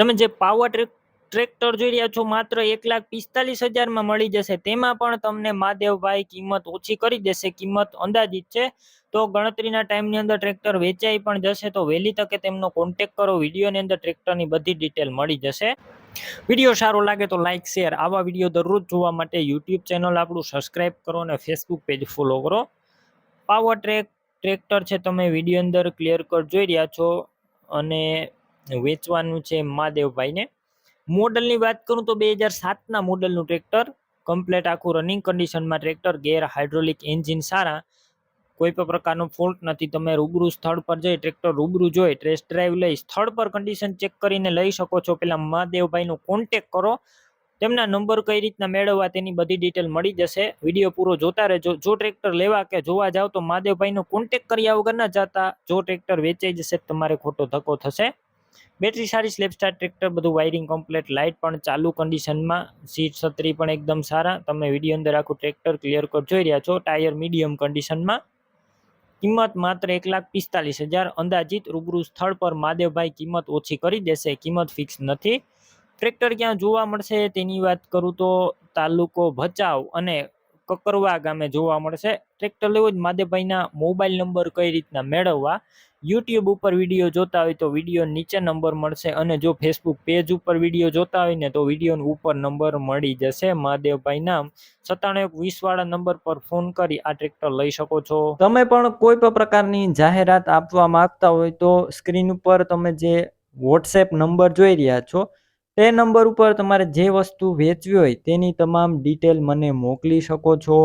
તમે જે power track tractor જોઈ રહ્યા છો, માત્ર એક લાખ પિસ્તાલીસ હજારમાં મળી જશે. તેમાં પણ તમને મહાદેવભાઈ કિંમત ઓછી કરી દેશે, કિંમત અંદાજિત છે. તો ગણતરીના ટાઈમની અંદર ટ્રેક્ટર વેચાઈ પણ જશે, તો વહેલી તકે તેમનો કોન્ટેક કરો વિડીયોની અંદર ટ્રેક્ટરની બધી ડિટેલ મળી જશે. વીડિયો સારો લાગે તો લાઇક શેર આવા વીડિયો દરરોજ જોવા માટે યુટ્યુબ ચેનલ આપણું સબસ્ક્રાઇબ કરો અને ફેસબુક પેજ ફોલો કરો. પાવર ટ્રેક ટ્રેક્ટર છે, તમે વીડિયો અંદર ક્લિયર કટ જોઈ રહ્યા છો. અને વેચવાનું છે મહાદેવભાઈને. મોડલની વાત કરું તો બે હજાર સાતના મોડલનું ટ્રેક્ટર, કમ્પ્લેટ આખું રનિંગ કન્ડિશનમાં ટ્રેક્ટર, ગેર હાઇડ્રોલિક એન્જિન સારા. કોઈ પણ પ્રકારનો ફોલ્ટ નથી, તમે રૂબરૂ સ્થળ પર જઈ ટ્રેક્ટર રૂબરૂ જોઈ ટેસ્ટ ડ્રાઈવ લઈ સ્થળ પર કન્ડિશન ચેક કરીને લઈ શકો છો. પેલા મહાદેવભાઈનો કોન્ટેક કરો. તેમના નંબર કઈ રીતના મેળવવા તેની બધી ડિટેલ મળી જશે. વીડિયો પૂરો જોતા રહેજો. જો ટ્રેક્ટર લેવા કે જોવા જાવ તો મહાદેવભાઈનો કોન્ટેક કર્યા વગર ના જતા. જો ટ્રેક્ટર વેચાઈ જશે તમારે ખોટો ધક્કો થશે. બેટરી સારી સ્લેપસ્ટાર ટ્રેક્ટર બધું વાયરિંગ કમ્પ્લીટ લાઇટ પણ ચાલુ કન્ડિશનમાં સીટ છત્રી પણ એકદમ સારા. તમે વીડિયો અંદર આખું ટ્રેક્ટર ક્લિયર કટ જોઈ રહ્યા છો ટાયર મીડિયમ કન્ડિશનમાં કિંમત માત્ર એક લાખ પિસ્તાલીસ હજાર. અંદાજિત રૂબરૂ સ્થળ પર મહાદેવભાઈ કિંમત ઓછી કરી દેશે, કિંમત ફિક્સ નથી. ટ્રેક્ટર ક્યાં જોવા મળશે? તેની વાત કરું તો તાલુકો ભચાઉ અને કકરવા ગામે જોવા મળશે. ટ્રેક્ટર લેવું જ મહાદેવભાઈના મોબાઈલ નંબર કઈ રીતના મેળવવા યુટ્યુબ ઉપર વીડિયો જોતા હોય તો વીડિયો નીચે નંબર મળશે અને જો ફેસબુક પેજ ઉપર વીડિયો જોતા હોય ને તો વીડિયો ઉપર નંબર મળી જશે. મહાદેવભાઈ નામ સત્તાણું એક વીસ વાળા નંબર પર ફોન કરી આ ટ્રેક્ટર લઈ શકો છો. તમે પણ કોઈ પણ પ્રકારની જાહેરાત આપવા માંગતા હોય તો સ્ક્રીન ઉપર તમે જે વોટ્સએપ નંબર જોઈ રહ્યા છો, તે નંબર ઉપર તમારે જે વસ્તુ વેચવી હોય તેની તમામ ડિટેલ મને મોકલી શકો છો.